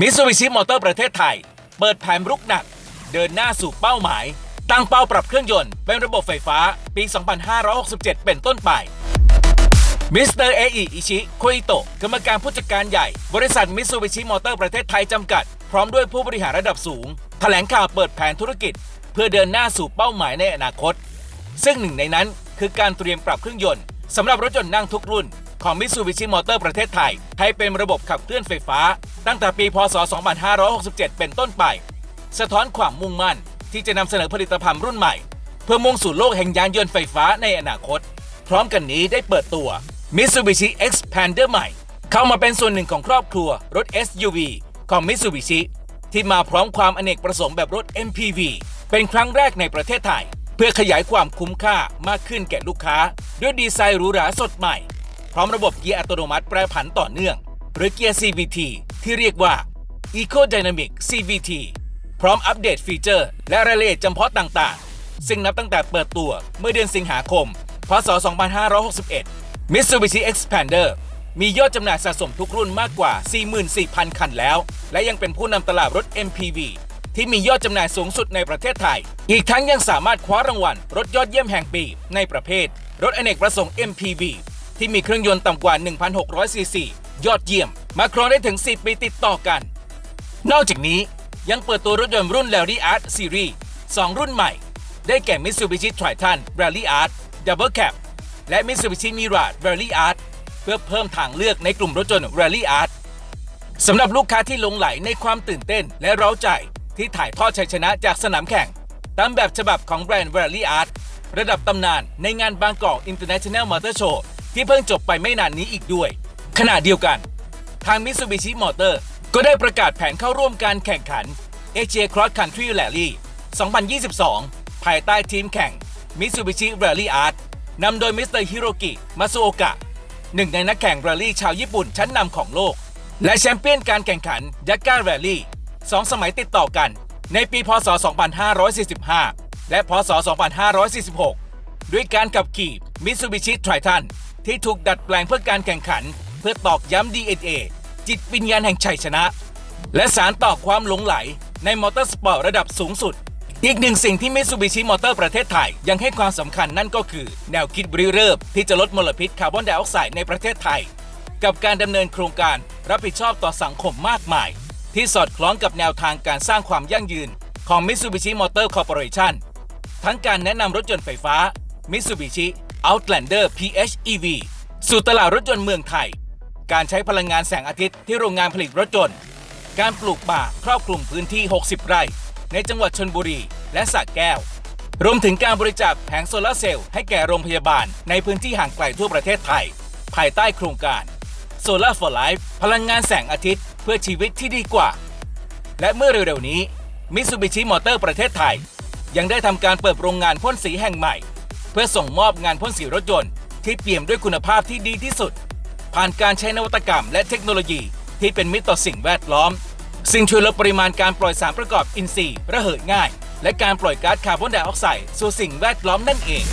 มิ t ซูบิชิมอเตอร์ประเทศไทย เปิดแผนรุกหนัก เดินหน้าสู่เป้าหมาย ตั้งเป้าปรับเครื่องยนต์ เป็นระบบไฟฟ้าปี 2567 เป็นต้นไปมิสเตอร์เออิอิชิโคอิโตะกรรมการผู้จัดการใหญ่ บริษัทมิ t ซูบิชิมอเตอร์ประเทศไทยจำกัด พร้อมด้วยผู้บริหารระดับสูง แถลงข่าวเปิดแผนธุรกิจ เพื่อเดินหน้าสู่เป้าหมายในอนาคต ซึ่งหนึ่งในนั้นคือการเตรียมปรับเครื่องยนต์สำหรับรถยนต์นั่งทุกรุ่น ของ Mitsubishi Motor ประเทศไทย ให้เป็นระบบขับเคลื่อนไฟฟ้า ตั้งแต่ปี พศ 2567 เป็นต้นไป สะท้อนความมุ่งมั่น ที่จะนำเสนอผลิตภัณฑ์รุ่นใหม่ เพื่อมุ่งสู่โลกแห่งยานยนต์ไฟฟ้าในอนาคต พร้อมกันนี้ได้เปิดตัว Mitsubishi Xpander ใหม่ เข้ามาเป็นส่วนหนึ่งของครอบครัวรถ SUV ของ Mitsubishi ที่มาพร้อมความอเนกประสงค์แบบรถ MPV เป็นครั้งแรกในประเทศไทย เพื่อขยายความคุ้มค่ามากขึ้นแก่ลูกค้า ด้วยดีไซน์หรูหราสดใหม่ ร้อมระบบเกียร์อัตโนมัติแปรผันต่อเนื่อง หรือเกียร์ CVT ที่เรียกว่า Eco Dynamic CVT พร้อมอัปเดตฟีเจอร์ และรายละเอียดจำเพาะต่างๆ ซึ่งนับตั้งแต่เปิดตัวเมื่อเดือนสิงหาคม พศ 2561 Mitsubishi Expander มียอดจำหน่ายสะสมทุกรุ่นมากกว่า 44,000 คันแล้ว และยังเป็นผู้นำตลาดรถ MPV ที่มียอดจำหน่ายสูงสุดในประเทศไทย อีกทั้งยังสามารถคว้ารางวัลรถยอดเยี่ยมแห่งปี ในประเภท รถอเนกประสงค์ MPV ที่มีเครื่องยนต์ต่ำกว่า 1,600ซีซียอดเยี่ยม มาครองได้ถึง 4 ปีติดต่อกัน นอกจากนี้ยังเปิดตัวรถยนต์รุ่น Rally Art Series 2 รุ่นใหม่ ได้แก่ Mitsubishi Triton Rally Art Double Cab และ Mitsubishi Mirage Rally Art เพื่อเพิ่มทางเลือกในกลุ่มรถยนต์ Rally Art สำหรับลูกค้าที่หลงไหลในความตื่นเต้นและเร้าใจที่ถ่ายทอดชัยชนะจากสนามแข่ง ตามแบบฉบับของแบรนด์ Rally Art ระดับตำนานในงานบางกอก International Motor Show ที่เพิ่งจบไปไม่นานนี้อีกด้วย ขณะเดียวกัน ทาง Mitsubishi Motor ก็ได้ประกาศแผนเข้าร่วมการแข่งขัน Asia Cross Country Rally 2022 ภายใต้ทีมแข่ง Mitsubishi Rally Art นำโดยมิสเตอร์ฮิโรกิมาซุโอกะหนึ่งในนักแข่งแรลลี่ชาวญี่ปุ่นชั้นนำของโลก และแชมเปี้ยนการแข่งขันยักก้าแรลลี่สองสมัยติดต่อกัน ในปีพศ 2545 และพศ 2546 ด้วยการขับขี่ Mitsubishi Triton ที่ถูกดัดแปลงเพื่อการแข่งขัน เพื่อตอกย้ำ DNA จิตวิญญาณแห่งชัยชนะ และสารต่อความหลงไหลในมอเตอร์สปอร์ตระดับสูงสุด อีกหนึ่งสิ่งที่ Mitsubishi Motor ประเทศไทย ยังให้ความสำคัญนั่นก็คือ แนวคิดบริเริ่มที่จะลดมลพิษคาร์บอนไดออกไซด์ในประเทศไทย กับการดำเนินโครงการรับผิดชอบต่อสังคมมากมาย ที่สอดคล้องกับแนวทางการสร้างความยั่งยืนของ Mitsubishi Motor Corporation ทั้งการแนะนำรถยนต์ไฟฟ้า Mitsubishi Outlander PHEV สู่ตลาดรถยนต์เมืองไทย การใช้พลังงานแสงอาทิตย์ที่โรงงานผลิตรถยนต์ การปลูกป่าครอบคลุมพื้นที่ 60 ไร่ ในจังหวัดชนบุรีและสระแก้ว รวมถึงการบริจาคแผงโซลาร์เซลล์ให้แก่โรงพยาบาลในพื้นที่ห่างไกลทั่วประเทศไทย ภายใต้โครงการ Solar for Life พลังงานแสงอาทิตย์เพื่อชีวิตที่ดีกว่า และเมื่อเร็วๆนี้ Mitsubishi Motor ประเทศไทย ยังได้ทำการเปิดโรงงานพ่นสีแห่งใหม่ พื่อส่งมอบงานพ่นสีรถยนต์ ที่เปี่ยมด้วยคุณภาพที่ดีที่สุด ผ่านการใช้นวัตกรรมและเทคโนโลยีที่เป็นมิตรต่อสิ่งแวดล้อม ซึ่งช่วยลดปริมาณการปล่อยสารประกอบอินทรีย์ระเหยง่าย และการปล่อยก๊าซคาร์บอนไดออกไซด์สู่สิ่งแวดล้อมนั่นเอง